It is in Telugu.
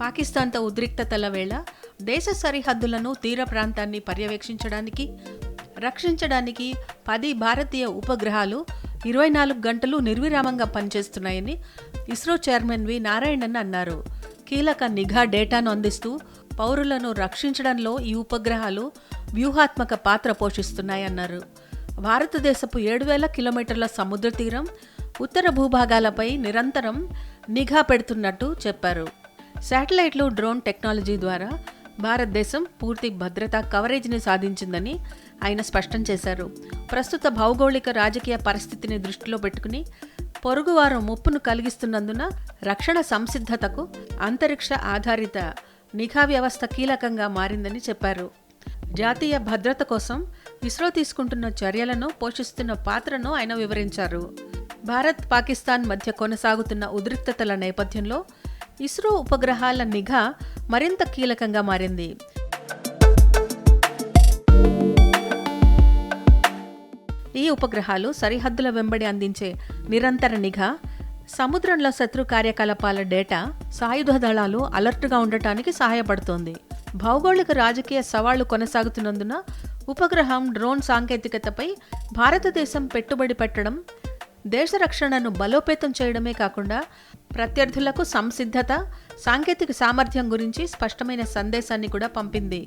పాకిస్తాన్తో ఉద్రిక్తతల వేళ దేశ సరిహద్దులను తీర ప్రాంతాన్ని పర్యవేక్షించడానికి రక్షించడానికి పది భారతీయ ఉపగ్రహాలు ఇరవై నాలుగు గంటలు నిర్విరామంగా పనిచేస్తున్నాయని ఇస్రో చైర్మన్ వి నారాయణన్ అన్నారు. కీలక నిఘా డేటాను అందిస్తూ పౌరులను రక్షించడంలో ఈ ఉపగ్రహాలు వ్యూహాత్మక పాత్ర పోషిస్తున్నాయన్నారు. భారతదేశపు ఏడు వేల కిలోమీటర్ల సముద్ర తీరం ఉత్తర భూభాగాలపై నిరంతరం నిఘా పెడుతున్నట్టు చెప్పారు. శాటిలైట్లు డ్రోన్ టెక్నాలజీ ద్వారా భారతదేశం పూర్తి భద్రతా కవరేజ్ని సాధించిందని ఆయన స్పష్టం చేశారు. ప్రస్తుత భౌగోళిక రాజకీయ పరిస్థితిని దృష్టిలో పెట్టుకుని పొరుగువారు ముప్పును కలిగిస్తున్నందున రక్షణ సంసిద్ధతకు అంతరిక్ష ఆధారిత నిఘా వ్యవస్థ కీలకంగా మారిందని చెప్పారు. జాతీయ భద్రత కోసం ఇస్రో తీసుకుంటున్న చర్యలను పోషిస్తున్న పాత్రను ఆయన వివరించారు. భారత్ పాకిస్తాన్ మధ్య కొనసాగుతున్న ఉద్రిక్తతల నేపథ్యంలో ఇస్రో ఉపగ్రహాల నిఘా మరింత కీలకంగా మారింది. ఈ ఉపగ్రహాలు సరిహద్దుల వెంబడి అందించే నిరంతర నిఘా సముద్రంలో శత్రు కార్యకలాపాల డేటా సాయుధ దళాలు అలర్ట్గా ఉండటానికి సహాయపడుతోంది. భౌగోళిక రాజకీయ సవాళ్ళు కొనసాగుతున్నందున ఉపగ్రహం డ్రోన్ సాంకేతికతపై భారతదేశం పెట్టుబడి పెట్టడం దేశ రక్షణను బలోపేతం చేయడమే కాకుండా ప్రత్యర్థులకు సంసిద్ధత సాంకేతిక సామర్థ్యం గురించి స్పష్టమైన సందేశాన్ని కూడా పంపింది.